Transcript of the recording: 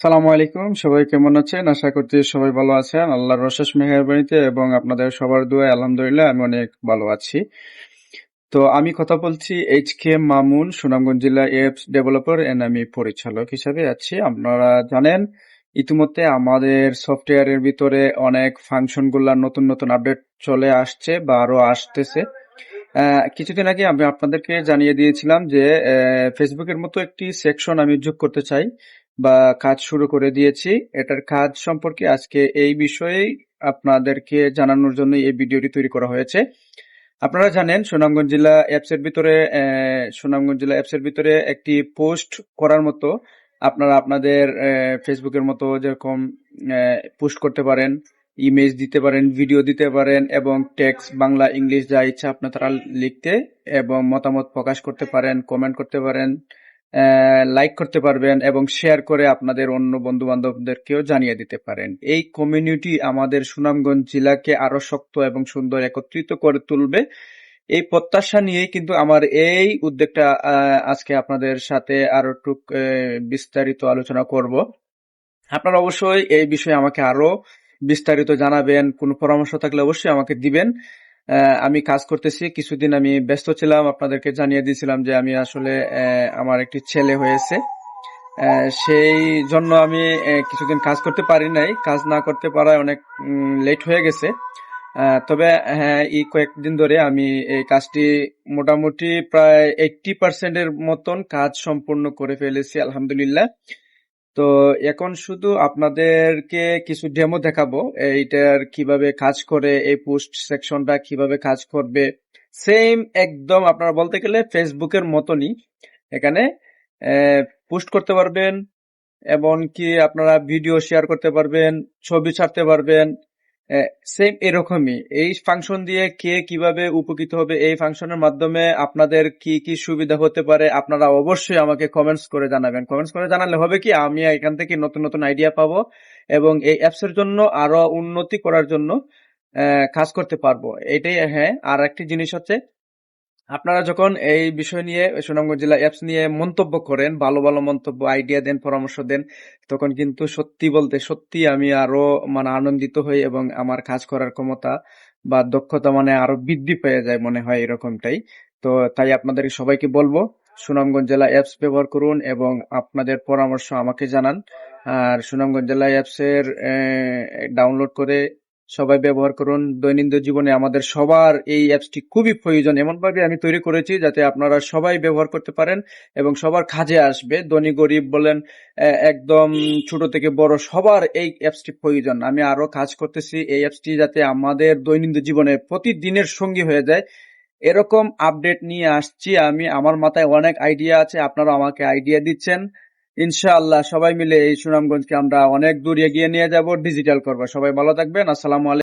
সালামু আলাইকুম, সবাই কেমন আছেন? আশা করছি সবাই ভালো আছেন। আল্লাহর রশেষ মেহরবানিতে এবং আপনাদের সবার দোয়ায় আলহামদুলিল্লাহ আমি অনেক ভালো আছি। তো আমি কথা বলছি এইচ কে মামুন, সুনামগঞ্জ জেলা এপস ডেভেলপার এন্ড আমি পরিচালক হিসাবে আছি। আপনারা জানেন, ইতিমধ্যে আমাদের সফটওয়্যারের ভিতরে অনেক ফাংশনগুলা নতুন নতুন আপডেট চলে আসছে বা আরও আসতেছে। কিছুদিন আগে আমি আপনাদেরকে জানিয়ে দিয়েছিলাম যে ফেসবুকের মতো একটি সেকশন আমি যোগ করতে চাই। বা কাজ শুরু করে দিয়েছি। এটার কাজ সম্পর্কে আজকে এই বিষয়েই আপনাদেরকে জানানোর জন্য এই ভিডিওটি তৈরি করা হয়েছে। আপনারা জানেন, সুনামগঞ্জ জেলা অ্যাপসের ভিতরে সুনামগঞ্জ জেলা অ্যাপসের ভিতরে একটি পোস্ট করার মতো আপনারা আপনাদের ফেসবুকের মতো যেরকম পোস্ট করতে পারেন, ইমেজ দিতে পারেন, ভিডিও দিতে পারেন এবং টেক্সট, বাংলা, ইংলিশ যা ইচ্ছা আপনারা লিখতে এবং মতামত প্রকাশ করতে পারেন, কমেন্ট করতে পারেন। লাইক করতে পারবেন এবং শেয়ার করে আপনাদের অন্য বন্ধু বান্ধবদেরকেও জানিয়ে দিতে পারেন। এই কমিউনিটি আমাদের সুনামগঞ্জ জেলাকে আরও শক্ত এবং সুন্দর একত্রিত করে তুলবে। এই প্রত্যাশা নিয়ে কিন্তু আমার এই উদ্যোগটা আজকে আপনাদের সাথে আরও একটু বিস্তারিত আলোচনা করব। আপনারা অবশ্যই এই বিষয়ে আমাকে আরও বিস্তারিত জানাবেন। কোনো পরামর্শ থাকলে অবশ্যই আমাকে দিবেন। আমি কাজ করতেছি। কিছুদিন আমি ব্যস্ত ছিলাম। আপনাদেরকে জানিয়ে দিয়েছিলাম যে আমি আসলে আমার একটি ছেলে হয়েছে। সেই জন্য আমি কিছুদিন কাজ করতে পারি নাই। কাজ না করতে পারায় অনেক লেট হয়ে গেছে। তবে হ্যাঁ এই কয়েকদিন ধরে আমি এই কাজটি মোটামুটি প্রায় এইটটি পার্সেন্টের মতন কাজ সম্পূর্ণ করে ফেলেছি, আলহামদুলিল্লাহ। তো এখন শুধু আপনাদেরকে কিছু ডেমো দেখাবো, এইটার কীভাবে কাজ করে, এই পোস্ট সেকশনটা কীভাবে কাজ করবে। সেম একদম আপনারা বলতে গেলে ফেসবুকের মতনই। এখানে পোস্ট করতে পারবেন এবং কি আপনারা ভিডিও শেয়ার করতে পারবেন, ছবি ছাড়তে পারবেন। সেম এরকমই। এই ফাংশন দিয়ে কে কীভাবে উপকৃত হবে এই ফাংশনের মাধ্যমে আপনাদের কি কি সুবিধা হতে পারে, আপনারা অবশ্যই আমাকে কমেন্টস করে জানাবেন। কমেন্টস করে জানালে হবে কি, আমি এখান থেকে নতুন নতুন আইডিয়া পাবো এবং এই অ্যাপসের জন্য আরও উন্নতি করার জন্য কাজ করতে পারব। এটাই হ্যাঁ আর একটি জিনিস হচ্ছে আপনারা যখন এই বিষয় নিয়ে সুনামগঞ্জ জেলা অ্যাপস নিয়ে মন্তব্য করেন, ভালো ভালো মন্তব্য আইডিয়া দেন, পরামর্শ দেন, তখন কিন্তু সত্যি বলতে সত্যি আমি আরও মানে আনন্দিত হই এবং আমার কাজ করার ক্ষমতা বা দক্ষতা মানে আরও বৃদ্ধি পেয়ে যায় মনে হয় এরকমটাই। তো তাই আপনাদের সবাইকে বলব, সুনামগঞ্জ জেলা অ্যাপস ব্যবহার করুন এবং আপনাদের পরামর্শ আমাকে জানান। আর সুনামগঞ্জ জেলা অ্যাপস এর ডাউনলোড করে সবাই ব্যবহার করুন। দৈনন্দিন জীবনে আমাদের সবার এই অ্যাপসটি খুবই প্রয়োজন। এমনভাবে আমি তৈরি করেছি যাতে আপনারা সবাই ব্যবহার করতে পারেন এবং সবার কাজে আসবে। ধনী, গরিব বলেন একদম ছোট থেকে বড় সবার এই অ্যাপসটি প্রয়োজন। আমি আরও কাজ করতেছি। এই অ্যাপসটি যাতে আমাদের দৈনন্দিন জীবনে প্রতিদিনের সঙ্গী হয়ে যায়। এরকম আপডেট নিয়ে আসছি। আমি, আমার মাথায় অনেক আইডিয়া আছে। আপনারা আমাকে আইডিয়া দিচ্ছেন। ইনশাআল্লাহ সবাই মিলে এই সুনামগঞ্জকে আমরা অনেক দূর এগিয়ে নিয়ে যাব ডিজিটাল করব। সবাই ভালো থাকবেন, আসসালামু আলাইকুম।